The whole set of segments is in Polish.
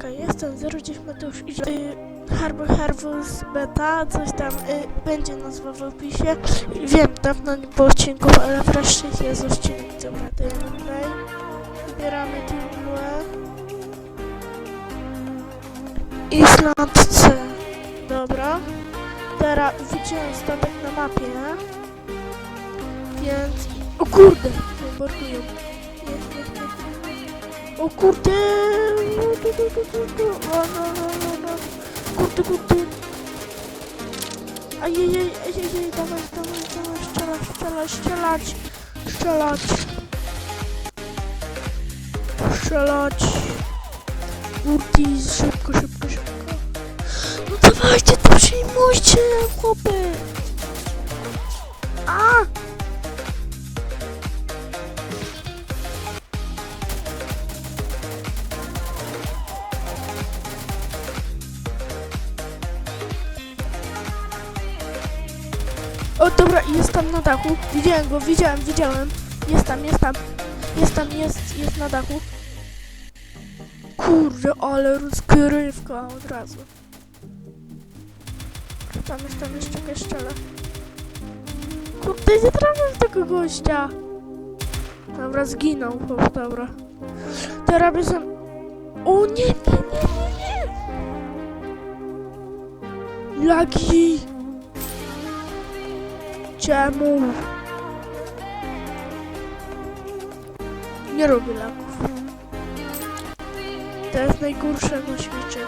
czekaj, jestem 010 Mateusz i y, Harbor Harvest Beta, coś tam y, będzie nazwa w opisie. Wiem, dawno nie było odcinków, ale wreszcie jest odcinek. Dobra, dajemy tutaj. Wybieramy tytułę. Island. Dobra. Teraz widziałem statek na mapie. Więc... O kurde! Bombardują. O kurde! Kurde, kurde. Ajajaj, ajajaj, dawaj, dawaj, dawaj, strzelać, strzelać, strzelać, strzelać. Strzelać. Urtis, szybko, szybko, szybko. No dawajcie, to przyjmujcie, chłopy. A! Dobra, jest tam na dachu. Widziałem go, widziałem, widziałem. Jest tam, jest tam. Jest tam, jest, jest na dachu. Kurde, ale rozgrywka od razu. Tam jest, tam jeszcze jakaś szczela. Kurde, nie trafię w tego gościa. Dobra, zginął, chłop, dobra. Teraz sam... O nie, nie, nie, nie, nie! Czemu? Nie robię lagów. To jest najgorsze na świecie.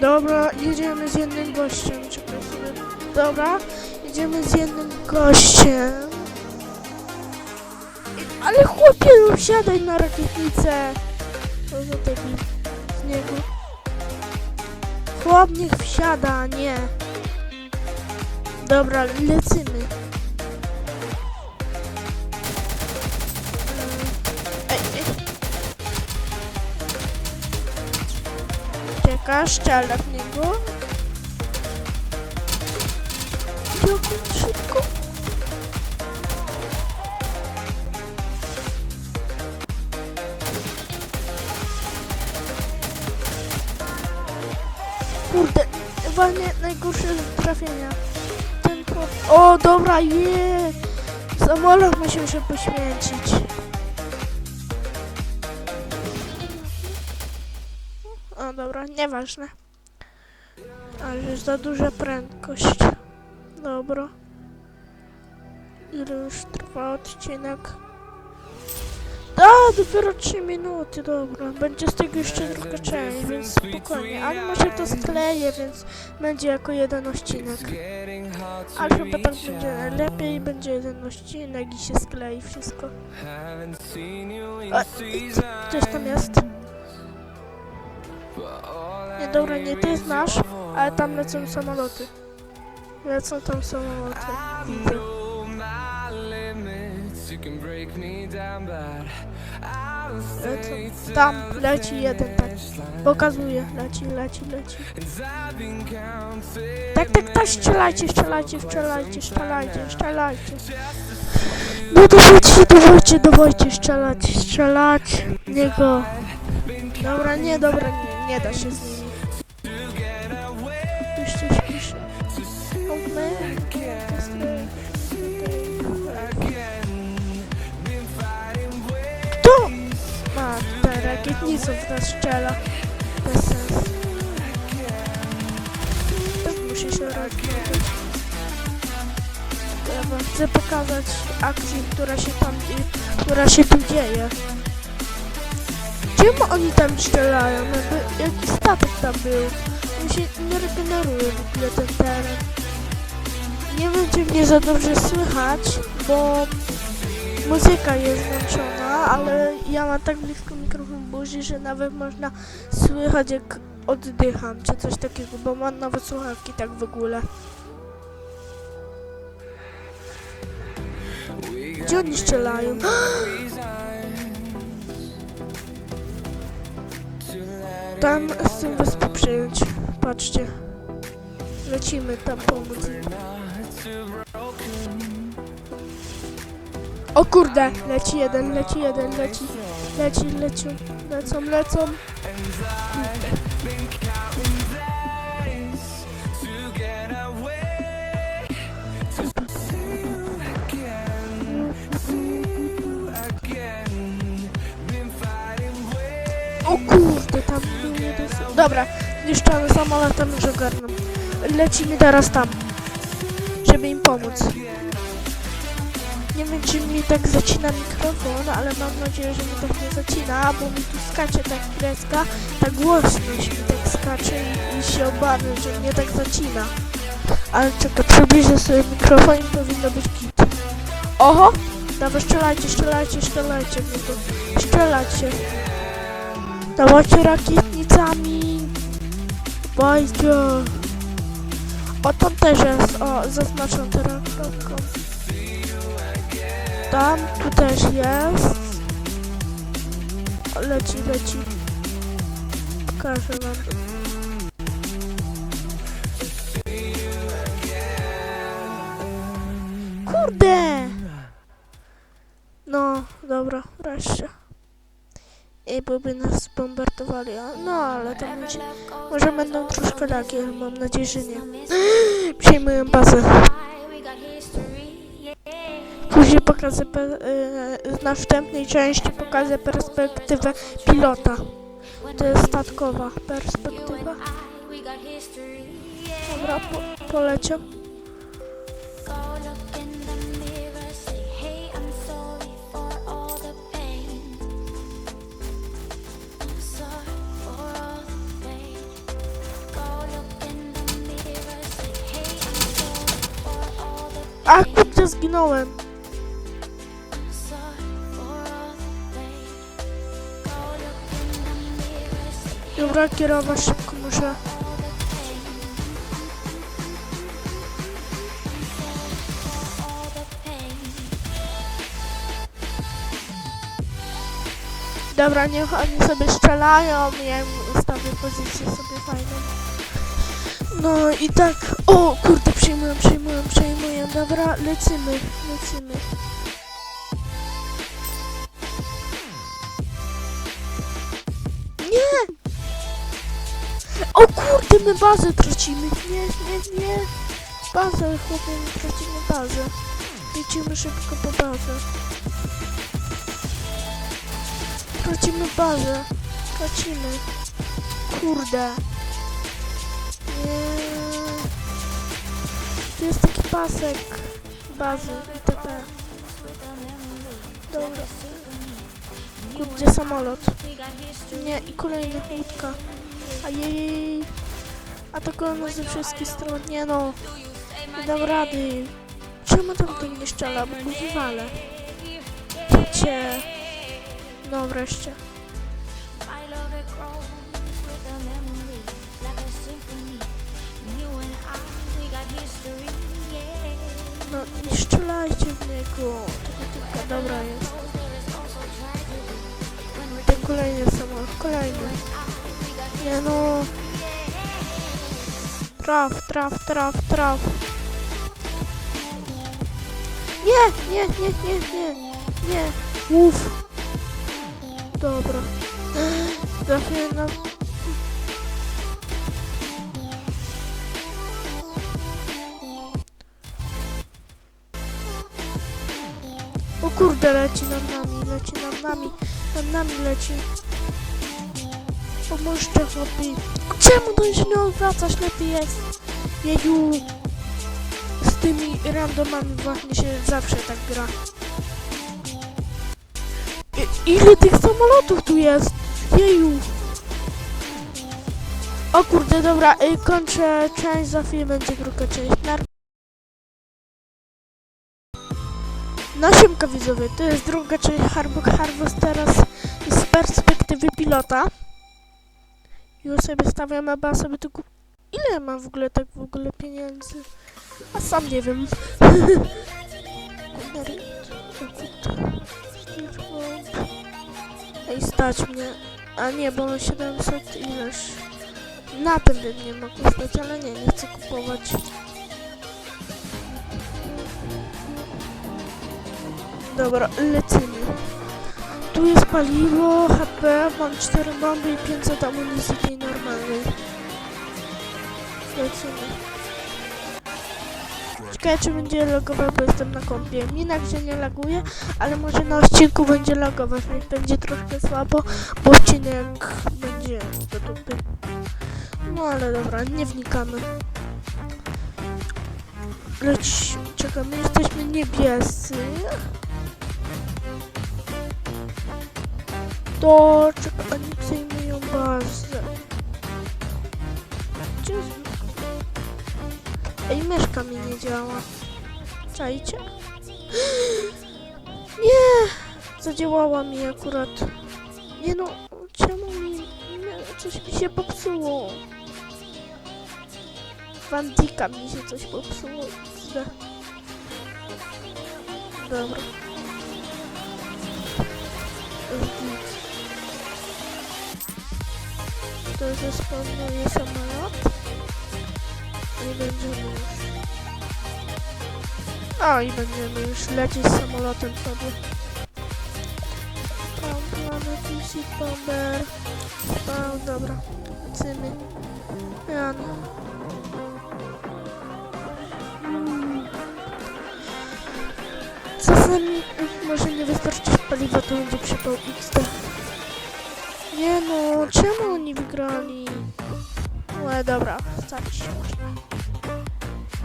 Dobra, jedziemy z jednym gościem. Dobra, jedziemy z jednym gościem. Ale chłopie, no wsiadaj na rakietnicę. Co za taki z niego. Chłop niech wsiada, nie. Dobra, lecimy. Czeka, szczela w niego. Jak szybko. Najgorsze trafienia. Ten. O, dobra, je! Samolot musiał się poświęcić. O, dobra, nieważne. Ale jest za duża prędkość. Dobra. Ile już trwa odcinek? A, dopiero 3 minuty, dobra. Będzie z tego jeszcze druga część, więc spokojnie. Ale może to skleję, więc będzie jako jeden odcinek. Ale chyba tak będzie lepiej, będzie jeden odcinek i się sklei wszystko. A, Coś tam jest? Nie, dobra, nie, to jest nasz, ale tam lecą samoloty. Lecą tam samoloty. Lecą. Tam leci jeden tak. Pokazuje, leci, leci, leci. Tak, tak, tak, strzelajcie, strzelajcie, strzelajcie, strzelajcie, strzelajcie. No dawajcie, dawajcie, dawajcie, strzelać, strzelać. Niego. Dobra, nie, dobra, nie, nie da się z nimi. Rakietnicą w nas strzela? Bez sensu. Tak musi się. Ja wam chcę pokazać akcję, która się tam, która się tu dzieje. Czemu oni tam strzelają? Jakby jakiś statek tam był. Mi się nie regeneruje w ogóle ten teren. Nie czy mnie za dobrze słychać, bo muzyka jest włączona, ale ja mam tak blisko mikrofon buzi, że nawet można słychać jak oddycham, czy coś takiego, bo mam nowe słuchawki tak w ogóle. Gdzie oni strzelają? Tam tym wyspy przyjąć. Patrzcie. Lecimy tam pomóc. O kurde, leci jeden, leci jeden, leci, leci, leci, lecą, lecą. O kurde, tam był jeden. Dobra, niszczony samolotem już ogarnę. Lecimy teraz tam, żeby im pomóc. Nie wiem, czy mi tak zacina mikrofon, ale mam nadzieję, że mi tak nie zacina, bo mi tu skacze tak kreska, tak głośno się mi tak skacze i, i się obawiam, że mnie tak zacina. Ale czekaj, przybliżę sobie mikrofon i powinno być git. Oho! Dawaj, strzelajcie, strzelajcie, strzelajcie tu. Strzelajcie. Dawajcie rakietnicami. Dawajcie. O, tam też jest. O, zaznaczam teraz. Tam, tu też jest. Leci, leci. Pokażę wam. Kurde! No, dobra, wreszcie. I by nas zbombardowali, no ale to będzie... Może będą troszkę lagi, mam nadzieję, że nie. Przejmują bazę. Później pokażę pe- y, na wstępnej części pokażę perspektywę pilota. To jest statkowa perspektywa. Dobra, po, poleciał. Go look in Dobra, kierować szybko muszę. Dobra, niech oni sobie strzelają, ja im ustawię pozycję sobie fajną. No i tak, o kurde, przejmują, przejmują, przejmują, dobra, lecimy, lecimy. Kurde, my bazę tracimy, nie, nie, nie. Bazę, chłopie, my tracimy bazę. Lecimy szybko po bazę. Tracimy bazę. Tracimy. Kurde. Nie. Tu jest taki pasek bazy itp. Dobra. Kurde, samolot. Nie, i kolejna łódka. Ajej. Atakują nas ze wszystkich stron. Nie no. Nie dam rady. Czemu tam to nie strzela? Bo go wywalę. Cię. No wreszcie. No nie strzelajcie w niego. Tylko tylko dobra jest. Ten kolejny samolot, kolejny. Nie no. Traf, traf, traf, traf. Nie, nie, nie, nie, nie, nie. Uf. Dobra. Trafię na... O kurde, leci nad nami, leci nad nami, nad nami leci. Pomóżcie chłopi. Czemu to się nie odwracasz? Lepiej jest. Jeju. Z tymi randomami właśnie się zawsze tak gra. I, ile tych samolotów tu jest? Jeju. O kurde, dobra, y, kończę część, za chwilę będzie druga część. Nar No siemka widzowie, to jest druga część Harbok Harvest teraz z perspektywy pilota. Już sobie stawiam, a sobie tylko... Ile mam w ogóle tak w ogóle pieniędzy? A sam nie wiem. Ej, stać mnie. A nie, bo mam 700 ileś. Na tym bym nie mógł stać, ale nie, nie chcę kupować. Dobra, lecimy. Paliwo, HP, mam 4 bomby i 500 amunicji tej normalnej. Lecimy. Ciekawe czy będzie logował, bo jestem na kompie. Mi na grze nie laguje, ale może na odcinku będzie logować, więc będzie troszkę słabo, bo odcinek będzie do dupy. No ale dobra, nie wnikamy. Leć, czekamy, jesteśmy niebiescy. To czekaj, oni przejmują bazę. Gdzie jest... Ej, myszka mi nie działa. Czajcie? Nie! Zadziałała mi akurat. Nie no, czemu mi... Coś mi się popsuło. Wandika mi się coś popsuło. Źle. Dobra. To zespanuje samolot. I będziemy już... O, i będziemy już lecieć samolotem sobie. Planet DC Bomber. O, dobra. Lecimy. Jan. Czasami może nie wystarczyć paliwa, to będzie przypał XD. Nie no, czemu oni wygrali? No dobra, stać się.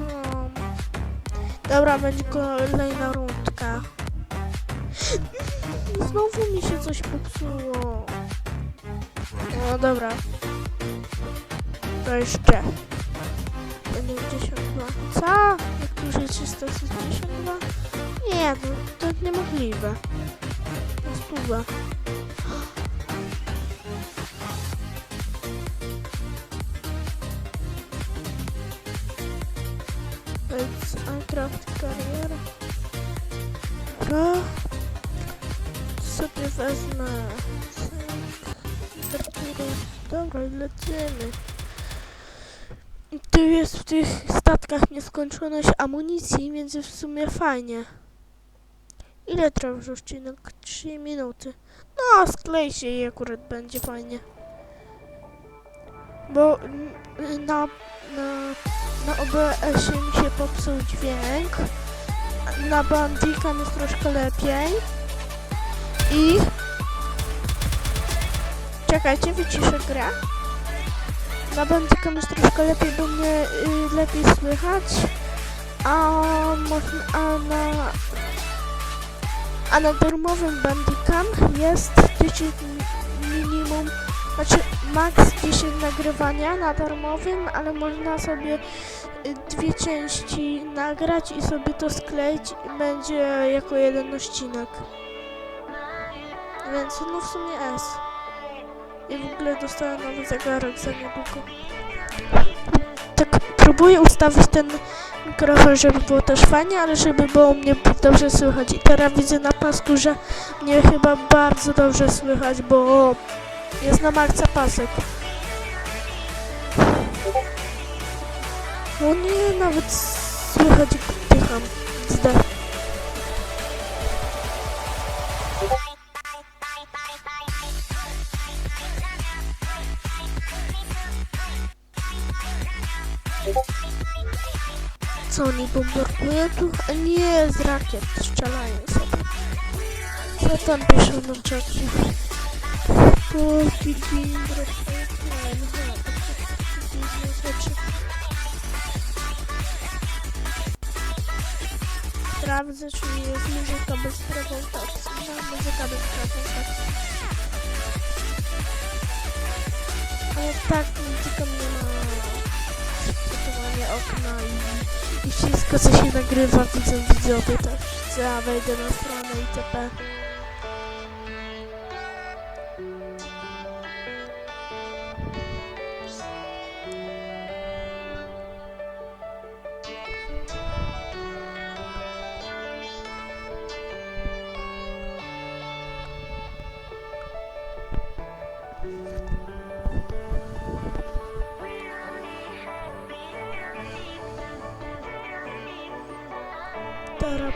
Um, dobra, będzie kolejna rundka. Znowu mi się coś popsuło. No dobra. To jeszcze. 72. Co? Jak jest 362? Nie, no to niemożliwe. To. Let's Dobra, lecimy. Tu jest w tych statkach nieskończoność amunicji, więc w sumie fajnie. Ile trwasz odcinek? 3 minuty. No, sklej się i akurat będzie fajnie. Bo na, na, na OBS-ie mi się popsuł dźwięk. Na Bandicam jest troszkę lepiej. I... Czekajcie, wyciszę grę. Na Bandicam jest troszkę lepiej, bo mnie y, lepiej słychać. A, a na... A na darmowym Bandicam jest 10 minimum, znaczy max 10 nagrywania na darmowym, ale można sobie y, dwie części nagrać i sobie to skleić i będzie jako jeden odcinek. Więc no w sumie S. I w ogóle dostałem nowy zegarek za niedługo. Tak próbuję ustawić ten mikrofon, żeby było też fajnie, ale żeby było mnie dobrze słychać. I teraz widzę na pasku, że mnie chyba bardzo dobrze słychać, bo jest na marce pasek. No nie, nawet słychać jak oddycham. Co oni bombardują tu? A nie, z rakiet strzelają sobie. Co tam piszą na czacie? Polski Pipeline. Rzeczy. Sprawdzę, czy jest muzyka bez prezentacji. No, muzyka bez prezentacji. Ale tak, muzyka nie ma przygotowania okna i, i wszystko, co się nagrywa, widzą widzowie też. Ja wejdę na stronę itp.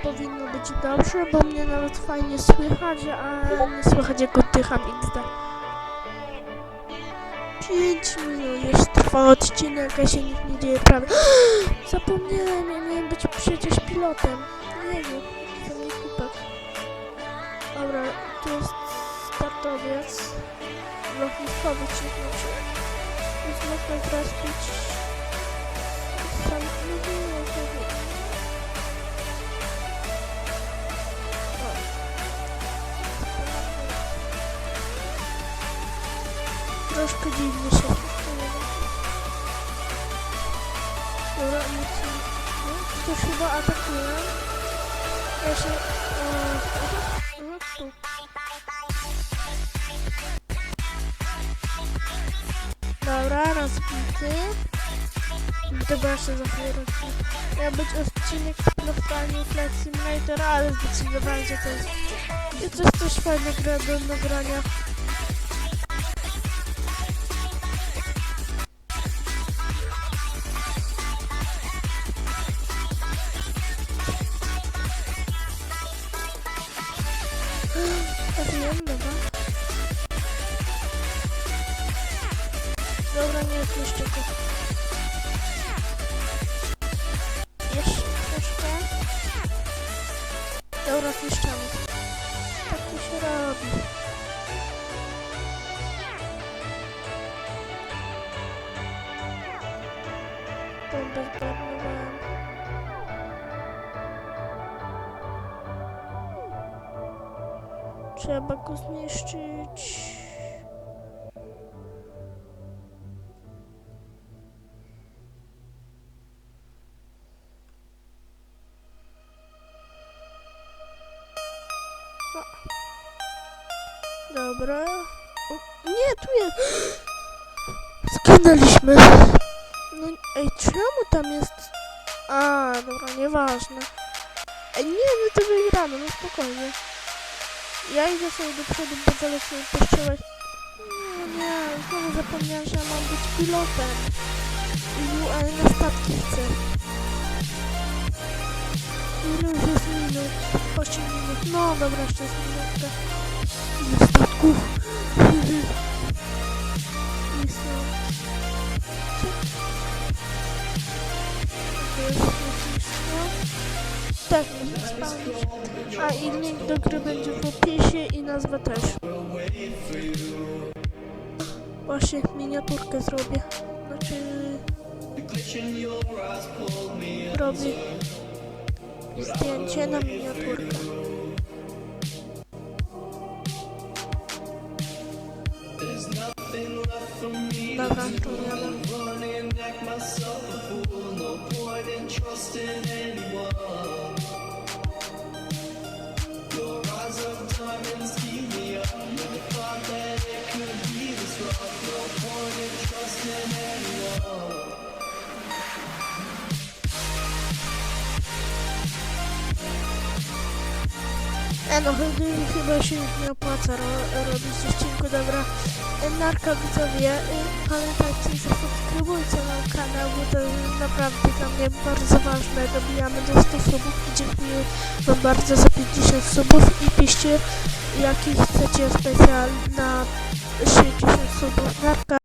powinno być dobrze, bo mnie nawet fajnie słychać, a nie słychać jak oddycham XD. 5 minut już trwa odcinek, a się nic nie dzieje prawie. Zapomniałem, ja miałem być przecież pilotem. Nie wiem, to mój kupek. Dobra, tu jest startowiec. Lotniskowy czy znaczy. Więc można zrespić. Sam nie wiem, nie wiem. Troszkę dziwnie się. Dobra, nic nie. Ktoś chyba atakuje. Ja się... E, aha, tu. Dobra, rozbity. Dobra, jeszcze za chwilę rozbity. Miał być odcinek pilotami Flight Simulator, ale zdecydowałem, że to jest... że to jest coś fajnego gra do nagrania. Trzeba go zniszczyć. A, dobra, nieważne. Ej, nie, my to wygramy, no spokojnie. Ja idę sobie do przodu, bo wolę sobie pościelać. Nie, nie, znowu zapomniałam, że mam być pilotem. I UN na statki chcę. Ile już jest minut? 8 minut. No dobra, jeszcze jest minutka. Ile statków? Jest no. Tak. A i link do gry będzie w opisie i nazwa też. Właśnie miniaturkę zrobię. Znaczy... Robię zdjęcie na miniaturkę. Dobra, to jadę. E no chyba, się już nie opłaca ro, robić odcinku, dobra. E, Narka widzowie, e, pamiętajcie, że subskrybujcie mój kanał, bo to naprawdę dla mnie bardzo ważne. Dobijamy do 100 subów i dziękuję wam bardzo za 50 subów i piszcie jaki chcecie specjal na 60 subów. Narka.